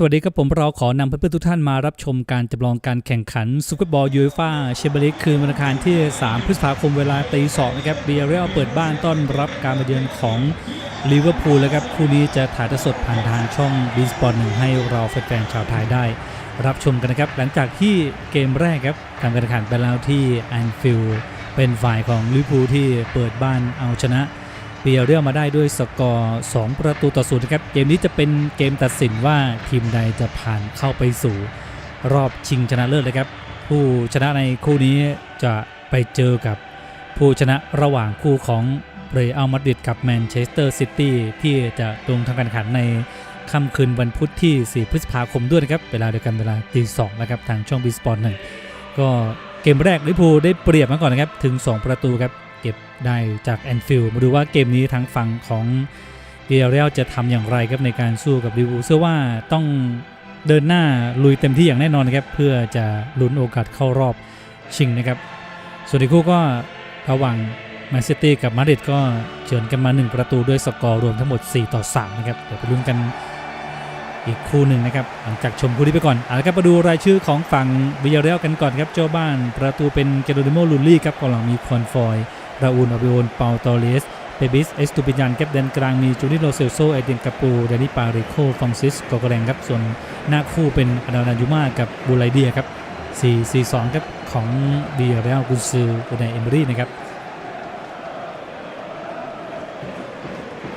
สวัสดีครับผมเราขอนำเพื่อนๆทุกท่านมารับชมการจำลองการแข่งขันซูเปอร์บอลยูฟ่าแชมเปี้ยนลีกคืนวันอังคารที่ 3 พฤษภาคมเวลาตีสองนะครับเบียร์เรลเปิดบ้านต้อนรับการมาเยือนของลิเวอร์พูลแล้วครับคู่นี้จะถ่ายทอดสดผ่านทางช่องบีสปอร์ตหนึ่งให้เราแฟนๆชาวไทยได้ รับชมกันนะครับ หลังจากที่เกมแรกครับการแข่งขันไปแล้วที่แอนฟิลด์เป็นฝ่ายของลิเวอร์พูลที่เปิดบ้านเอาชนะ เบียเรียลมาได้ด้วยสกอร์ 2 ประตูต่อศูนย์นะครับ เกมนี้จะเป็นเกมตัดสินว่าทีมใดจะผ่านเข้าไปสู่ รอบชิงชนะเลิศเลยครับ ผู้ชนะในคู่นี้จะไปเจอกับผู้ชนะระหว่างคู่ของเรอัลมาดริดกับแมนเชสเตอร์ซิตี้ที่จะลงทำการแข่งขันในค่ำคืนวันพุธที่ 4 พฤษภาคมด้วยนะครับ เวลาเดียวกันเวลาตีสองนะครับ ทางช่องบีสปอร์ตหนึ่งก็เกมแรกลิเวอร์พูลได้เปรียบมาก่อนนะครับ ถึง 2 ประตูครับ ได้จากแอนฟิลด์มาดูว่าเกมนี้ทางฝั่งของเบียร์เรลจะทำอย่างไรครับในการสู้กับลิเวอร์พูลเชื่อว่าต้องเดินหน้าลุยเต็มที่อย่างแน่นอนนครับเพื่อจะลุ้นโอกาสเข้ารอบชิงนะครับ ส่วนอีกคู่ก็ระหว่างแมนซิตี้กับมาดริดก็เฉือนกันมา 1 ประตูด้วยสกอร์รวมทั้งหมด 4 ต่อ 3 นะครับ เดี๋ยวไปลุ้นกันอีกคู่หนึ่งนะครับ หลังจากชมคู่นี้ไปก่อนเอาละครับมาดูรายชื่อของฝั่งเบียร์เรลกันก่อนครับ เจ้าบ้านประตูเป็นเกโรดิโมลูลี่ครับกองหลังมีคอนฟอย ราอูลอบิโอนเปาตอเลสเบบิสเอสตูปิญานครับแดนกลางมีจูนิโรเซลโซเอเดนกาปูเดนิปาริโคฟองซิสโกโกแรงครับส่วนหน้าคู่เป็นอดานายูมากับบูไลเดียครับ4-4-2ครับของเดียเรลกุนซือในเอมบรี่นะครับ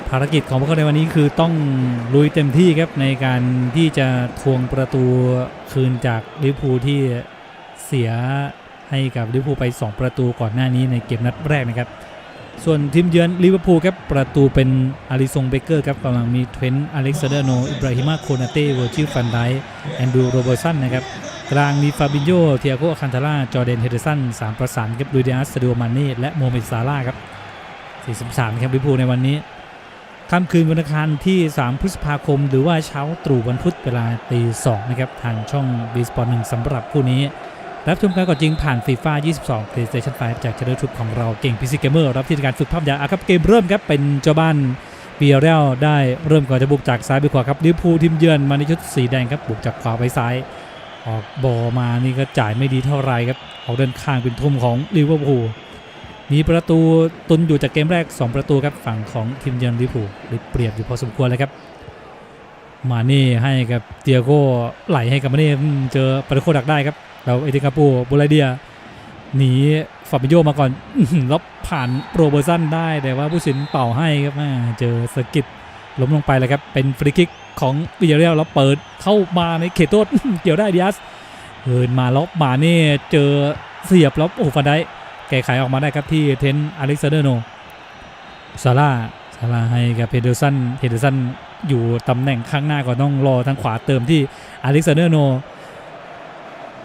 ภารกิจของพวกเขาในวันนี้คือต้องลุยเต็มที่ครับในการที่จะทวงประตูคืนจากลิเวอร์พูลที่เสีย ให้กับลิเวอร์พูลไป 2 ประตูก่อนหน้านี้ในเกมนัดแรกนะครับ ส่วนทีมเยือนลิเวอร์พูลครับประตูเป็นอาริซงเบเกอร์ครับกำลังมีเทรนต์อเล็กซานเดอร์โนอิบราฮิมาโคนาเต้เวอร์จิลฟันไดแอนดูโรเบอร์สันนะครับกลางมีฟาบินโยเทียโกคันทาร่าจอร์เดนเฮเดอร์สันสามประสานกับลูเดียสซาดิโอมาเน่และโมเมดซาร่าครับ43ครับลิเวอร์พูลในวันนี้ค่ำคืนวันอังคารที่ 3 พฤษภาคม หรือว่าเช้าตรู่วันพุธเวลาตี2นะครับ ทางช่องบีสปอร์ตหนึ่งสำหรับคู่นี้ รับชมการก่อนจริงผ่านฟีฟ่า22 PlayStation 5 จากช anel ทุบของเราเก่ง PC Gamer รับที่การฝึกภาพยาครับเกมเริ่มครับ เป็นเจ้าบ้านเบียเรลได้เริ่มก่อนจะบุกจากซ้ายไปขวาครับลิเวอร์พูลทีมเยือนมาในชุดสีแดงครับบุกจากขวาไปซ้าย ออกบอลมานี่ก็จ่ายไม่ดีเท่าไรครับออกเดินข้างเป็นทุ่มของลิเวอร์พูลมีประตูตุนอยู่จากเกมแรก 2 ประตูครับฝั่งของทีมเยือนลิเวอร์พูลเปรียบอยู่พอสมควรเลยครับมาเน่ให้กับเตียโก้ไหลให้กับมาเน่เจอปาริโคดักได้ครับ แล้วเอติกาปูบูไลเดียหนีฟาบิโยมาก่อนแล้วผ่านโรเบอร์สันได้แต่ว่าผู้สินเป่าให้ครับเจอสกิดล้มลงไปเลยครับ เป็นฟรีคิกของวิเยเรียลแล้วเปิดเข้ามาในเขตโทษเกี่ยวได้ดิอัสเหินมาแล้วมาเนี่เจอเสียบแล้วโอ้ฟันได้แก้ไขออกมาได้ครับที่เทนอเล็กซานเดอร์โนซาร่าซาร่าให้กับเพเดอร์สันเพเดอร์สันอยู่ตำแหน่งข้างหน้าก่อนต้องรอทางขวาเติมที่อเล็กซานเดอร์โน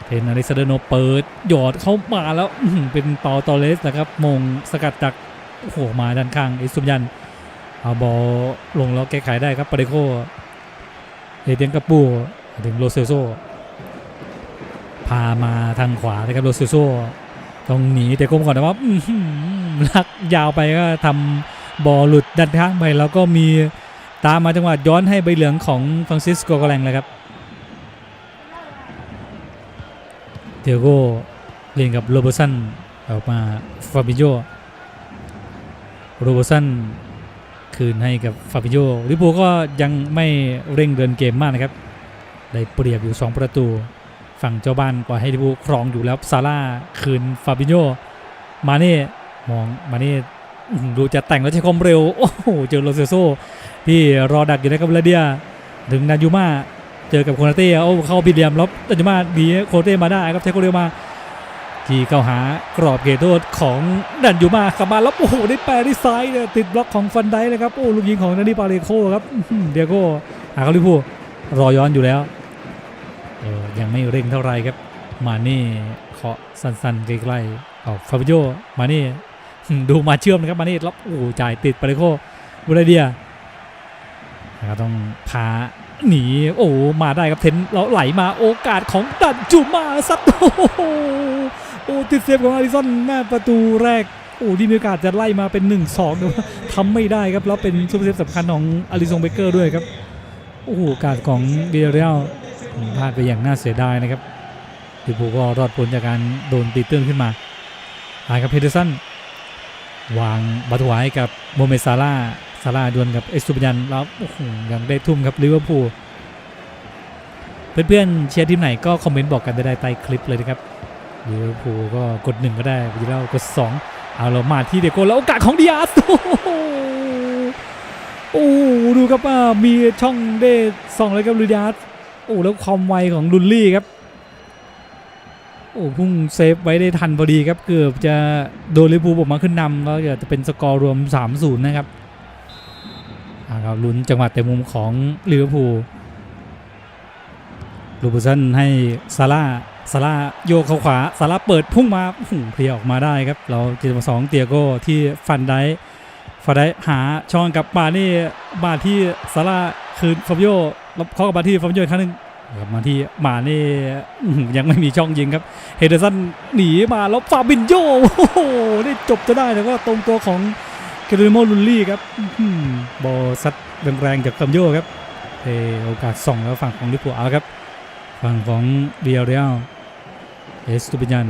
เทนอเล็กซาเดโนเปิดหยอดเข้ามาแล้วเป็นเปาตอเลสนะครับมงสกัดจากโอ้โหมาด้านข้างอิสุมยัน เอาบอลลงแล้วแก้ไขได้ครับปาเดโคเอเดนกาปูถึงโรเซโซพามาทางขวานะครับโรเซโซต้องหนีแต่กลมก่อนนะว่าลักยาวไปก็ทำบอลหลุดด้านข้างไปแล้วก็มีตามมาจังหวะย้อนให้ใบเหลืองของฟรังซิสโกกแรงเลยครับ เทโก้เล่นกับโรเบอร์สันออกมาฟาบิโยโรเบอร์สันคืนให้กับฟาบิโยลิเวอร์พูก็ยังไม่เร่งเดินเกมมากนะครับ ได้เปรียบอยู่ 2 ประตู ฝั่งเจ้าบ้านปล่อยให้ลิเวอร์พูครองอยู่แล้วซาร่าคืนฟาบิโยมาเน่มองมาเน่ดูจะแต่งแล้วใช้ความเร็ว โอ้โห เจอโรเซโซที่รอดักอยู่นะครับลาเดีย ถึงนายูมา เจอกับโคนาเต้โอ้เข้าผิดเหลี่ยมแล้วนายูมาดีโคนาเต้มาได้ครับใช้โคเรมาที่เข้าหากรอบเขตโทษของดันยูมาขับมาแล้วโอ้โหได้แปรได้ซ้ายเนี่ยติดบล็อกของฟันไดเลยครับโอ้ลูกยิงของนาดิปาเลโคครับเดียโก้หาเขาลิพูรอย้อนอยู่แล้วเออยังไม่เร่งเท่าไรครับ มาเน่เคาะสั้นๆใกล้ๆออกฟาบิโยมาเน่ดูมาเชื่อมนะครับมาเน่แล้วโอ้จ่ายติดปาเลโคบุไรเดียนะครับต้องพา หนีโอ้มาได้ครับเทนแล้วไหลมาโอกาสของดันจูมาซัดโอ้โหโอ้ติดเซฟของอาริสันหน้าประตูแรกโอ้ที่มีโอกาสจะไล่มาเป็น 1-2แต่ว่าทำไม่ได้ครับแล้วเป็นซูเปอร์เซฟสำคัญของอาริซงเบเกอร์ด้วยครับโอ้โหโอกาสของเบียเรียลพลาดไปอย่างน่าเสียดายนะครับลิเวอร์พูก็รอดพ้นจากการโดนตีตื้นขึ้นมาหายกับเพเดอร์สันวางบัตรไว้กับโมเมซาร่า ซาร่าดวลกับเอสตูปยันแล้วโอ้โหยังได้ทุ่มครับลิเวอร์พูลเพื่อนๆเชียร์ทีมไหนก็คอมเมนต์บอกกันได้ใต้คลิปเลยนะครับลิเวอร์พูลก็กดหนึ่งก็ได้วิลเล่ากดสองเอาเรามาที่เดโก้แล้วโอกาสของดิอาสโอ้ดูครับว่ามีช่องได้ส่องเลยครับลูดิอาสโอ้แล้วความไวของลุนลี่ครับโอ้พุ่งเซฟไว้ได้ทันพอดีครับ เกือบจะโดนลิเวอร์พูลผมมาขึ้นนำแล้วจะเป็นสกอร์รวม 3-0 นะครับ ครับลุ้นจังหวะเต็มมุมของลิเวอร์พูลลูบูซันให้ซาร่าซาร่าโยกเข้าขวาซาร่าเปิดพุ่งมาหือเคลียร์ออกมาได้ครับ เราเจอมาสองเตียโก้ที่ฟันได้ฟาได้หาช่องกลับมานี่มาที่ซาร่าคืนฟาบิโยแล้วเข้ากับมาที่ฟาบิโยอีกครั้งหนึงกลับมาที่มานี่ยังไม่มีช่องยิงครับ เฮเดอร์สันหนีมาแล้วฟาบินโยโอ้โหได้จบจะได้แต่ว่าตรงตัวของเกเรโมลุนลี่ครับ บอลซัดแรงๆจากฟาบิโยครับเอโอกาสส่องแล้วฝั่งของลิเวอร์พูลเอาครับ ฝั่งของเบียร์เรียลเอสตูปิยัน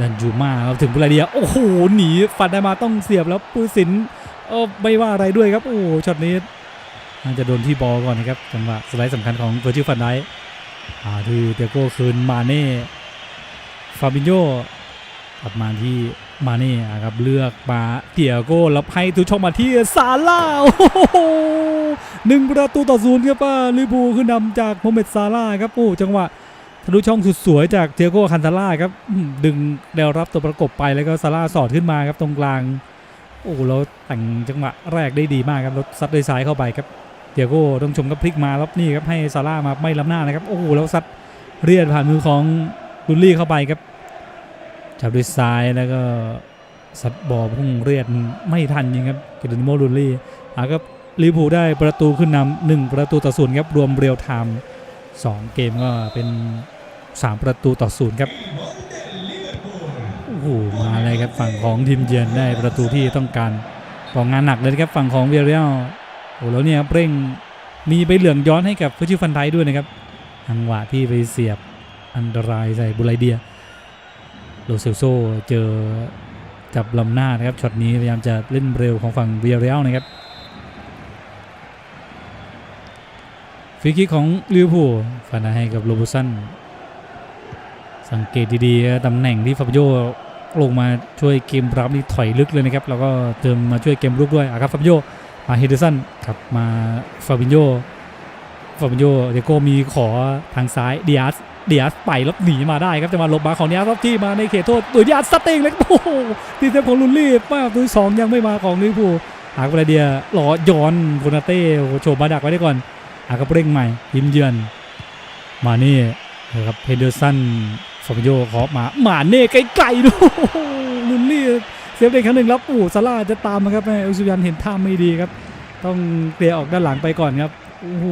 ดันจูมาครับถึงบุราเดียโอ้โหหนีฟันได้มาต้องเสียบแล้วปืนสินเออไม่ว่าอะไรด้วยครับ โอ้ช็อตนี้น่าจะโดนที่บอลก่อนนะครับจังหวะสไลด์สำคัญของเวอร์จิฟันไดอ่าที่เตียโก้คืนมาเน่ฟาบินโยกลับมาที่ มาเน่อะครับเลือกมาเตียโก้แล้วให้ทุกช่องมาที่ซาร่าโอ้โหหนึ่งประตูต่อศูนย์ครับว่าลิเวอร์พูขึ้นนำจากโมเมดซาร่าครับโอ้จังหวะทะลุช่องสุดสวยจากเทียโก้คันซาร่าครับดึงแนวรับตัวประกบไปแล้วก็ซาร่าสอดขึ้นมาครับตรงกลางโอ้แล้วแต่งจังหวะแรกได้ดีมากครับแล้วซัดด้วยซ้ายเข้าไปครับเทียโก้ต้องชมกับพลิกมาแล้วนี่ครับให้ซาร่ามาไม่ล้ำหน้านะครับโอ้แล้วซัดเรียดผ่านมือของลุลลี่เข้าไปครับ จับด้วยซ้ายแล้วก็ซัดบอพุ่งเรียดไม่ทันจริงครับกเรนิโมลุลลี่อะครับลิเวอร์พูลได้ประตูขึ้นนำหนึ่งประตูต่อศูนย์ครับรวมเรียลไทม์สองเกมก็เป็น3ประตูต่อศูนย์ครับโอ้โหมาเลยครับฝั่งของทีมเยือนได้ประตูที่ต้องการกองงานหนักเลยครับฝั่งของเวียเรียลโอ้แล้วเนี่ยเร่งมีใบเหลืองย้อนให้กับฟูจิฟันไทด้วยนะครับจังหวะที่ไปเสียบอันตรายใส่บุไรเดีย โลเซลโซเจอจับลำหน้านะครับช็อตนี้พยายามจะเล่นเร็วของฝั่งเวียเรียลนะครับฟรีคิกของลิเวอร์พูลฟันให้กับโรบูสันสังเกตดีๆตำแหน่งที่ฟาบโยลงมาช่วยเกมรับนี่ถอยลึกเลยนะครับ แล้วก็เติมมาช่วยเกมรุกด้วยอะครับฟาบโยมาเฮเดอร์สันครับมาฟาบิโยฟาบิโยเดโก้มีขอทางซ้ายเดียส เดียสไปแล้วหนีมาได้ครับจะมาลบมาของเดียสรอบที่มาในเขตโทษตัวเดียสสเต็งเลยโอ้โหทีเซฟของลุนลี่ป้าตัวสองยังไม่มาของลิเวอร์พูลหากเวลาเดียหล่อย้อนโคนาเต้โอ้โหโฉบมาดักไว้ได้ก่อนอากับเร่งใหม่ทีมเยือน มาเน่นะครับเพเดอร์สันฟอร์มิโยขอมามาเน่ไกลๆดูลุนลี่เซฟได้ครั้งหนึ่งแล้วโอ้ซาร่าจะตามมาครับแม่อุซุยันเห็นท่าไม่ดีครับ ต้องเคลียร์ออกด้านหลังไปก่อนครับโอ้โห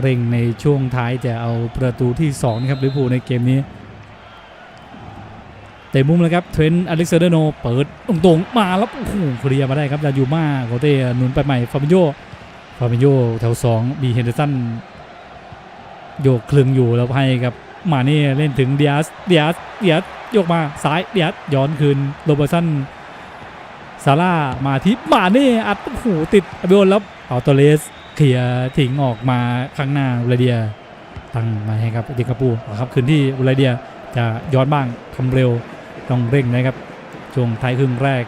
เร่งในช่วงท้ายจะเอาประตูที่2นะครับลิเวอร์พูลในเกมนี้เตะมุมเลยครับเทรนต์อเล็กซานเดอร์โนเปิดตรงๆมาแล้วโอ้โหเคลียร์มาได้ครับดายูมาโกเต้หนุนไปใหม่ฟาบิโยฟาบิโยแถว2มีเฮนเดอร์สันโยกคลึงอยู่แล้วให้กับมาเน่เล่นถึงเดียสเดียสเดียสโยกมาซ้ายเดียสย้อนคืนโรเบอร์สันซาร่ามาที่มาเน่อัดโอ้โหติดอเบโอนแล้วเอาตัวเลส เคลียร์ถิงออกมาข้างหน้าอุลาเดียตั้งมาให้ครับดิกาปูครับคืนที่อุลาเดียจะย้อนบ้างทำเร็วต้องเร่งนะครับช่วงท้ายครึ่งแรก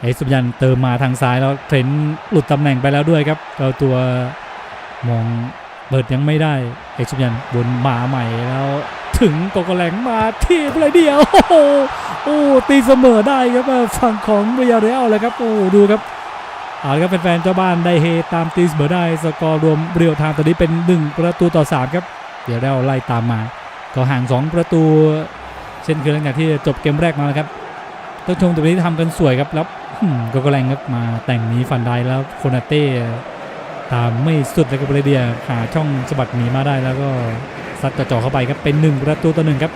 ไอ้สุบยันเติมมาทางซ้ายแล้วเทรนหลุดตำแหน่งไปแล้วด้วยครับเราตัวมองเปิดยังไม่ได้ไอ้สุบยันบนมาใหม่แล้ว ถึงโกโกแหลงมาที่เลยเดียวโอ้โหตีเสมอได้ครับฝั่งของเรียเรลเลยครับโอ้ดูครับ เอาละครับแฟนๆเจ้าบ้านได้เฮตามตีเสมอได้สกอร์รวมเรียวทางตอนนี้เป็น 1 ประตูต่อ 3 ครับ เดี๋ยวเราไล่ตามมา ก็ห่าง 2 ประตู เช่นเคยหลังจากที่จบเกมแรกมาแล้วครับต้องชมตรงนี้ทำกันสวยครับแล้วอืมโกโกแรงครับมาแต่งหนี้ฟันได้แล้วโคนาเต้ตามไม่สุดเลยกับเรเดียหาช่องสะบัดหนีมาได้แล้วก็ซัดกระจอกเข้าไปครับเป็นหนึ่งประตูต่อหนึ่งครับ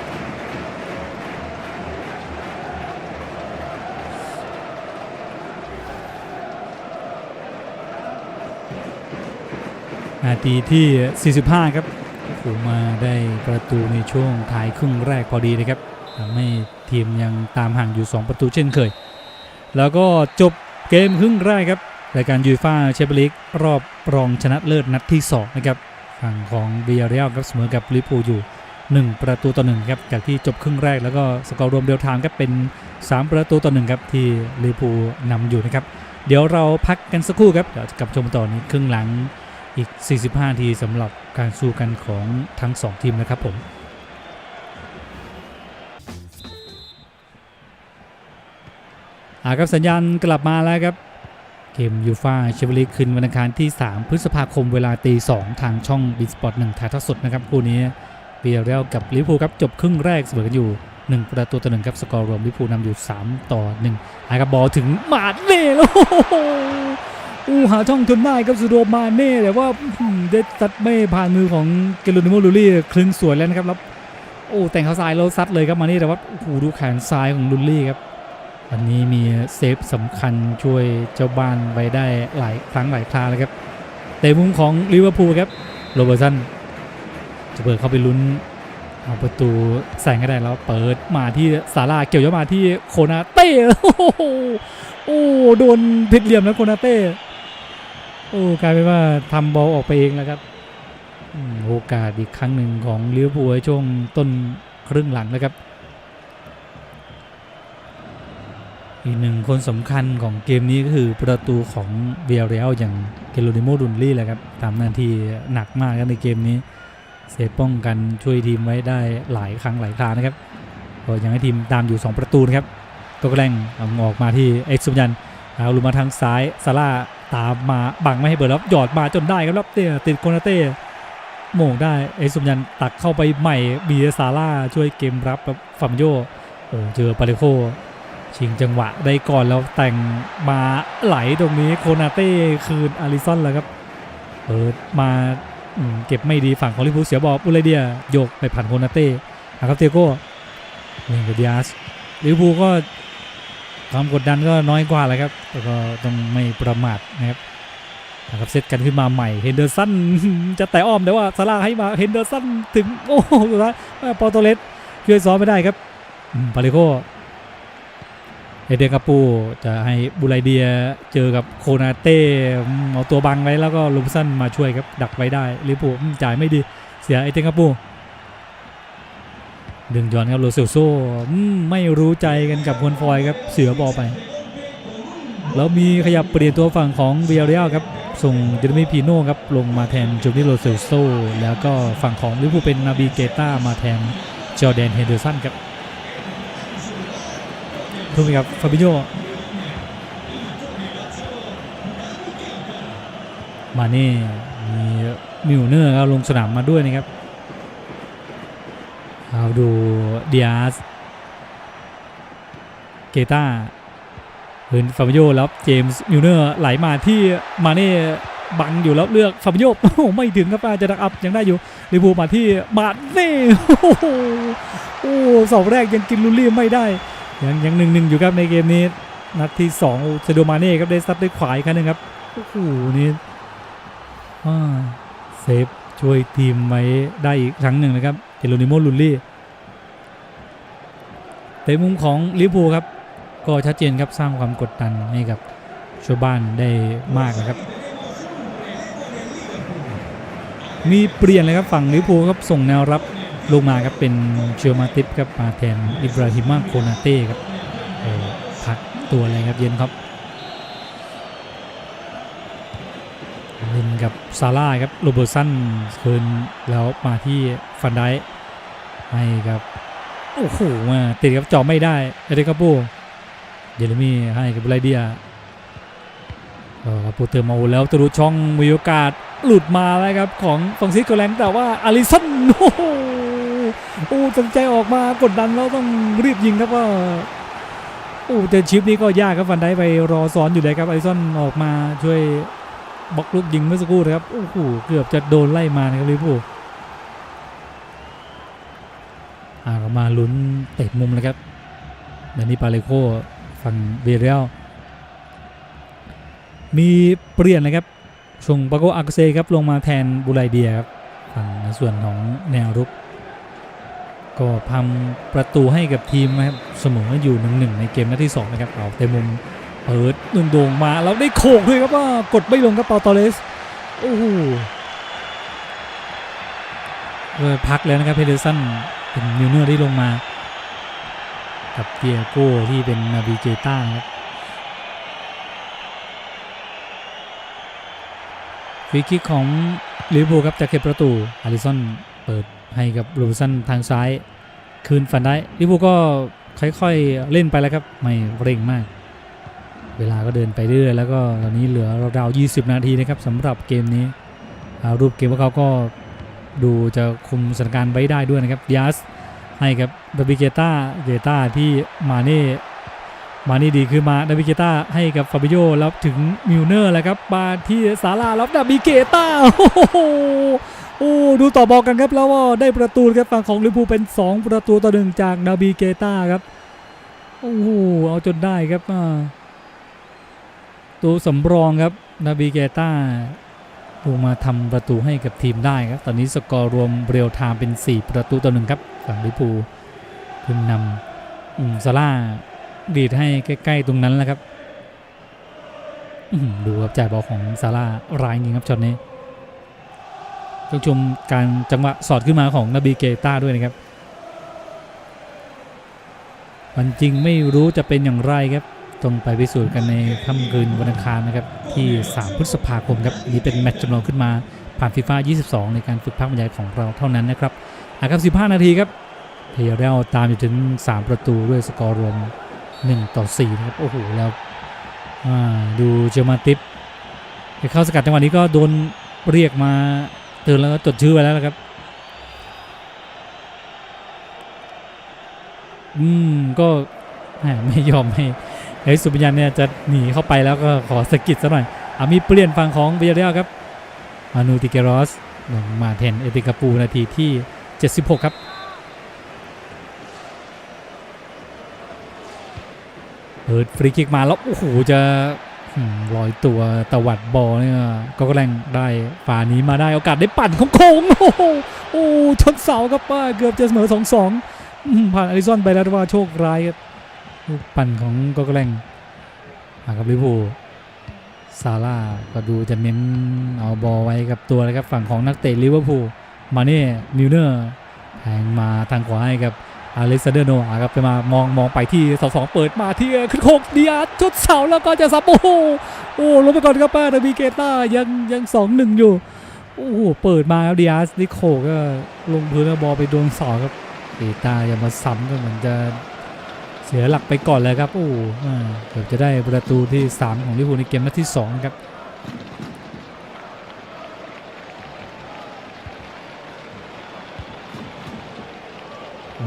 นาทีที่ 45 ครับโอ้โหมาได้ประตูในช่วงท้ายครึ่งแรกพอดีนะครับทำให้ทีมยังตามห่างอยู่ 2 ประตูเช่นเคย แล้วก็จบเกมครึ่งแรกครับรายการยูฟ่าแชมเปี้ยนลีกรอบรองชนะเลิศนัดที่ 2 นะครับฝั่งของเบียร์เรียลครับเสมอกับลิเวอร์พูลอยู่ 1 ประตูต่อ1ครับจากที่จบครึ่งแรกแล้วก็สกอร์รวมเดียวทามครับเป็น 3 ประตูต่อ1ครับที่ลิเวอร์พูนำอยู่นะครับเดี๋ยวเราพักกันสักครู่ครับเดี๋ยวจะกลับชมต่อนี้ครึ่งหลัง อีก 45 ทีสำหรับการสู้กันของทั้ง 2 ทีมนะครับผมอาครับสัญญาณกลับมาแล้วครับ เกมยูฟาแชเปี้ยนลีคืนวันอังคารที่ 3 พฤษภาคมเวลาตี2ทางช่องบีสปอร์ตหนึ่งถ่ายทอดสดนะครับคู่นี้เบียร์เรลกับลิเวอร์พูลครับจบครึ่งแรกเสมอกันอยู่ 1 ประตูต่อหนึ่งครับสกอร์รวมลิเวอร์พูลนำอยู่ 3 ต่อ1อาครับบอลถึงมาดเน่แล้ว อู้หาช่องจนได้ครับสุโดมาเน่แต่ว่าอื้อหือได้ซัดไม่ผ่านมือของเกลูนิโมลูรี่คลึงสวยแล้วนะครับแล้วโอ้แต่งเขาซ้ายแล้วซัดเลยครับมานี่แต่ว่าโอ้โหดูแขนซ้ายของลูลี่ครับวันนี้มีเซฟสำคัญช่วยเจ้าบ้านไว้ได้หลายครั้งหลายคราแล้วครับแต่มุมของลิเวอร์พูลครับโรเบอร์สันจะเปิดเข้าไปลุ้นเอาประตูแสงก็ได้แล้วเปิดมาที่ซาราเกี่ยวยกมาที่โคนาเต้โอ้โหโอ้โดนผิดเหลี่ยมแล้วโคนาเต้ โอ้กลายเป็นว่าทำบอลออกไปเองแล้วครับโอกาสอีกครั้งหนึ่งของลิเวอร์พูลในช่วงต้นครึ่งหลังแล้วครับ อีกหนึ่งคนสำคัญของเกมนี้ก็คือประตูของเบียร์เรียลอย่างเกโรนิโมดุนลี่แหละครับทำหน้าที่หนักมากครับในเกมนี้ เซฟป้องกันช่วยทีมไว้ได้หลายครั้งหลายครานะครับก็ยังให้ทีมตามอยู่ 2 ประตูนะครับตัวกระแรงเอาออกมาที่เอ็กซ์สุมยันเอาลุมาทางซ้ายซาร่า ตามมาบังไม่ให้เบิร์ดแล้วหยอดมาจนได้ครับแล้วเตะติดโคนาเต้โมงได้เอสุมยันตักเข้าไปใหม่บีซาร่าช่วยเกมรับกับฟัมโยโอ้เจอปาเลโคชิงจังหวะได้ก่อนแล้วแต่งมาไหลตรงนี้โคนาเต้คืนอาริซอนแล้วครับเปิดมาเก็บไม่ดีฝั่งของลิพูเสียบอลอุเลเดียโยกไปผ่านโคนาเต้นะครับเตโก้เล่นกับดิอาสลิพูก็ ความกดดันก็น้อยกว่าแหละครับแต่ก็ต้องไม่ประมาทนะครับนะครับเซตกันขึ้นมาใหม่เฮนเดอร์สันจะแต่อ้อมแต่ว่าซาร่าให้มาเฮนเดอร์สันถึงโอ้โหสุดท้ายปอโตเลสช่วยซ้อมไม่ได้ครับปาเลโกเอเดกาปูจะให้บุไรเดียเจอกับโคนาเต้เอาตัวบังไว้แล้วก็ลุมสั้นมาช่วยครับดักไว้ได้ลิเวอร์พูจ่ายไม่ดีเสียเอเดกาปู ดึงย้อนครับโรเซลโซอืมไม่รู้ใจกันกับควนฟอยครับเสือบอลไป แล้วมีขยับเปลี่ยนตัวฝั่งของเบียร์เรียลครับ ส่งเดรมีพีโน่ครับลงมาแทนจูนิโรเซลโซ่แล้วก็ฝั่งของลิเวอร์พูลเป็นนาบีเกต้ามาแทนจอร์แดนเฮนเดอร์สันครับถูกไหมครับฟาบิโยมานี่มีมิวเนอร์ครับลงสนามมาด้วยนะครับ เอาดูเดียสเกตาเห็นฟาบิโยแล้วเจมส์มิวเนอร์ไหลมาที่มาเน่บังอยู่แล้วเลือกฟาบิโยโอ้โหไม่ถึงครับอาจจะดักอัพยังได้อยู่ลิเวอร์พูมาที่มาเน่โอ้โหโอ้เสาแรกยังกินลูลี่ไม่ได้ ยังยังหนึ่งหนึ่งอยู่ครับในเกมนี้นัดที่สองเซโดมาเน่ครับได้ซัดด้วยขวาอีกครั้งหนึงครับโอ้โหนี่เซฟช่วยทีมไว้ได้อีกครั้งหนึ่งนะครับ เจโรนิโมลุลลี่แต่มุมของลิเวอร์พูลครับ ก็ชัดเจนครับสร้างความกดดันให้กับชาวบ้านได้มากนะครับ มีเปลี่ยนเลยครับฝั่งลิเวอร์พูลครับส่งแนวรับลงมาครับเป็นเชลมาติปครับมาแทนอิบราฮิมาโคนาเต้ครับพักตัวเลยครับเย็นครับเล่นกับซาร่าครับโรเบอร์สันคืนแล้วมาที่ฟันได ให้ครับโอ้โหมาติดกับจอไม่ได้เอเดกาปูเยเรมีให้กับไลเดียเออปูเตอร์มาแล้วตะลุช่องมีโอกาสหลุดมาแล้วครับของฟังซิสโกแลงแต่ว่าอาริสันโอ้โหโอ้ตั้งใจออกมากดดันแล้วต้องรีบยิงครับว่าโอ้แต่ชิปนี้ก็ยากครับฟันได้ไปรอซ้อนอยู่เลยครับไอซอนออกมาช่วยบล็อกลูกยิงเมื่อสักครู่นะครับโอ้โหเกือบจะโดนไล่มานะครับลิเวอร์พูล อ่าก็มาลุ้นเตะมุมเลยครับดานิปาเลโคฝั่งเบเรียลมีเปลี่ยนเลยครับชงปาโกอากเซครับลงมาแทนบูไลเดียครับฝั่งในส่วนของแนวรุก ก็ทำประตูให้กับทีมนะครับเสมออยู่หนึ่งหนึ่งในเกมนัดที่2นะครับเอาเต็มมุมเปิดนึ่งโด่งมาแล้วได้โขกด้วยครับว่ากดไม่ลงครับปาตอเลสโอ้โหพักแล้วนะครับเพเดอร์สัน เป็นมิวเนอร์ที่ลงมา กับเตียโก้ที่เป็นนาวิเกต้าครับฟรีคิกของลิเวอร์พูลครับจากเขตประตูอาริสันเปิดให้กับโรบิสันทางซ้าย คืนฟันได้ลิเวอร์พูลก็ค่อยๆเล่นไปแล้วครับ ไม่เร่งมาก เวลาก็เดินไปเรื่อยแล้วก็ตอนนี้เหลือราวๆ20 นาทีนะครับสำหรับเกมนี้รูปเกมว่าเขาก็ ดูจะคุมสถานการณ์ไว้ได้ด้วยนะครับดิอาสให้กับดาบิเกต้าเกต้าที่มาเน่มานี่ดีคือมาดาบิเกต้าให้กับฟาบิโยแล้วถึงมิลเนอร์แล้วครับมาที่ซาราแล้วดาบิเกต้าโอ้โหโอ้ดูต่อบอลกันครับแล้วก็ได้ประตูครับฝั่งของลิเวอร์พูลเป็น 2 ประตูต่อหนึ่งจากดาบิเกต้าครับโอ้โหเอาจนได้ครับตัวสำรองครับนาบิเกต้า ลงมาทำประตูให้กับทีมได้ครับ ตอนนี้สกอร์รวมเรียวไทม์เป็น 4 ประตูต่อหนึ่งครับฝั่งลิเวอร์พูขึ้นนำอืมซาร่าดีดให้ใกล้ ๆ ตรงนั้นแล้วครับดูครับจ่ายบอลของซาร่ารายจริงครับช็อตนี้ต้องชมการจังหวะสอดขึ้นมาของนาบิเกต้าด้วยนะครับมันจริงไม่รู้จะเป็นอย่างไรครับ ต้องไปพิสูจน์กันในค่ำคืนวันอังคารนะครับที่ 3 พฤษภาคมครับนี่เป็นแมตช์จำลองขึ้นมาผ่านฟีฟ่า22 ในการฝึกพักบรรยายของเราเท่านั้นนะครับอะครับ 15 นาทีครับเทียเรลตามอยู่ถึง 3 ประตูด้วยสกอร์รวม 1 ต่อ 4 นะครับ โอ้โห แล้วดูเจอมาติปไปเข้าสกัดจังหวะนี้ก็โดนเรียกมาเตือนแล้วก็จดชื่อไว้แล้วนะครับ อืม ก็ไม่ยอมให้ เฮ้ยสุพยันเนี่ยจะหนีเข้าไปแล้วก็ขอสะกิดซะหน่อยอามีเปลี่ยนฝั่งของเบียเรียลครับมานูติเกรอสลงมาแทนเอติกาปูนาทีที่ 76 ครับเปิดฟรีคิกมาแล้ว โอ้โห จะหืมลอยตัวตวัดบอลเนี่ยก็แรงได้ฝ่านี้มาได้โอกาสได้ปั่นของโค้งโอ้โหโอ้ชนเสาครับป้าเกือบจะเสมอ2-2อืมผ่านอาริซอนไปแล้วว่าโชคร้ายครับ ลูกปั่นของกอกแรงมากับลิเวอร์พูซาร่าก็ดูจะเน้นเอาบอลไว้กับตัวเลยครับฝั่งของนักเตะลิเวอร์พูลมาเน่มิลเนอร์แทงมาทางขวาให้กับอเล็กซานเดอร์โนอาครับไปมามองมองไปที่เสาสองเปิดมาที่ขึ้นโคกเดียร์ชดเสาแล้วก็จะซับโอ้โหโอ้ลงไปก่อนครับป้าดาบีเกต้ายังยังสองหนึ่งอยู่โอ้โหเปิดมาครับเดียร์นิโคก็ลงพื้นแล้วบอลไปโดนเสาครับเกต้ายังมาซ้ำก็เหมือนจะ สียหลักไปก่อนเลยครับโอ้หอ่าเกือบจะได้ประตูที่ 3 ของลิเวอร์พูลในเกมนัดที่2ครับ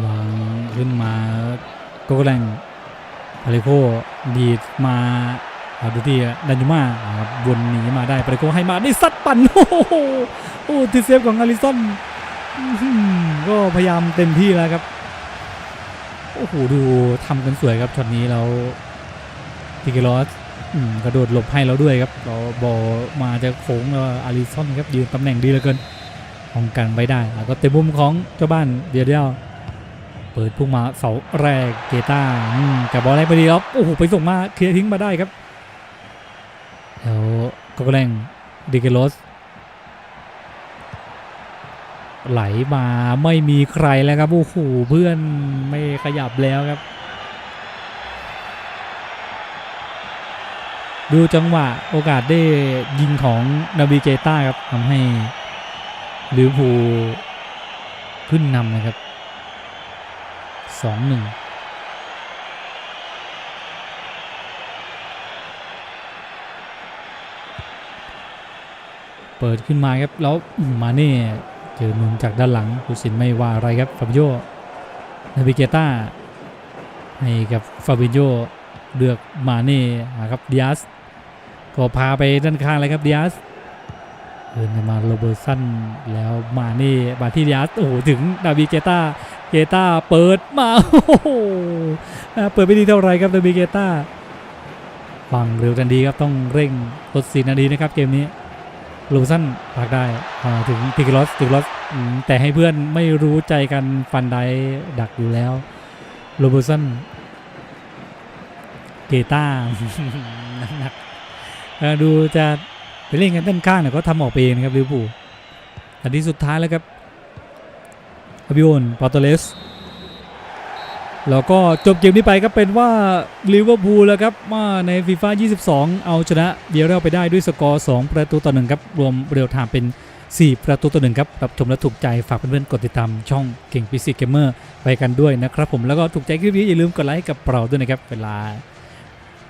วางขึ้นมาโกโกแรงปาริโคดีดมาเอาดูที่ดันยูมาครับวนหนีมาได้ปาริโคให้มาได้ซัดปั่นโอ้โหโอ้ทีเซฟของอาริสันอื้อหือก็พยายามเต็มที่แล้วครับ โอ้โหดูทำกันสวยครับช็อตนี้แล้วติเกลอสกระโดดหลบให้เราด้วยครับเราบอลมาจะโค้งแล้วอาริซอนครับยืนตำแหน่งดีเหลือเกินป้องกันไว้ได้แล้วก็เต็มมุมของเจ้าบ้านเดียวเดียวเปิดพุ่งมาเสาแรกเกต้าอืมแต่บอลแรกไปดีครับโอ้โหไปส่งมาเคลียร์ทิ้งมาได้ครับแล้วก็แรงดิเกลอส ไหลมาไม่มีใครแล้วครับโอ้โหเพื่อนไม่ขยับแล้วครับ ดูจังหวะโอกาสได้ยิงของนาบิเกต้าครับทำให้ลิเวอร์พูลขึ้นนำนะครับ 2-1เปิดขึ้นมาครับ แล้วมาเน่ เจอมุมจากด้านหลังผู้สินไม่ว่าอะไรครับฟาบิโยนาบิเกต้าให้กับฟาบิโยเลือกมาเน่ครับดิอาสก็พาไปด้านข้างเลยครับดิอาสเดินมาโรเบอร์สันแล้วมาเน่มาที่ดิอาสโอ้โหถึงนาบิเกต้าเกต้าเปิดมาโอ้โหเปิดไม่ดีเท่าไหรครับนาบิเกต้าฟังเร็วทันทีครับต้องเร่งทดสีนาทีนะครับเกมนี้ ลูซันพักได้ถึงติกลอสติกลอสแต่ให้เพื่อนไม่รู้ใจกันฟันไดดักอยู่แล้วโรบอร์สันเกต้าหนักดูจะไปเล่นกันด้านข้างเนี่ยก็ทำออกไปเองนะครับลิวอร์พูอันที่สุดท้ายแล้วครับอบิโอนปอร์โตเลส แล้วก็จบเกมนี้ไปก็เป็นว่าลิเวอร์พูลแล้วครับมาในฟีฟ่า22 เอาชนะเบียร์เรลไปได้ด้วยสกอร์ 2 ประตูต่อหนึ่งครับ รวมเรียวไทม์เป็น 4 ประตูต่อหนึ่งครับรับชมและถูกใจฝากเพื่อนๆกดติดตามช่องเก่งพีซีเกมเมอร์ไปกันด้วยนะครับผมแล้วก็ถูกใจคลิปนี้อย่าลืมกดไลค์กับเราด้วยนะครับ เวลา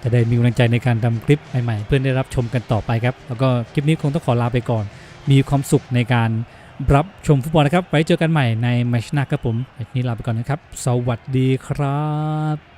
จะได้มีกำลังใจในการทำคลิปใหม่ๆ เพื่อนได้รับชมกันต่อไปครับแล้วก็คลิปนี้คงต้องขอลาไปก่อน มีความสุขในการ รับชมฟุตบอลนะครับ ไว้เจอกันใหม่ในแมชหน้าครับผมวันนี้ลาไปก่อนนะครับ สวัสดีครับ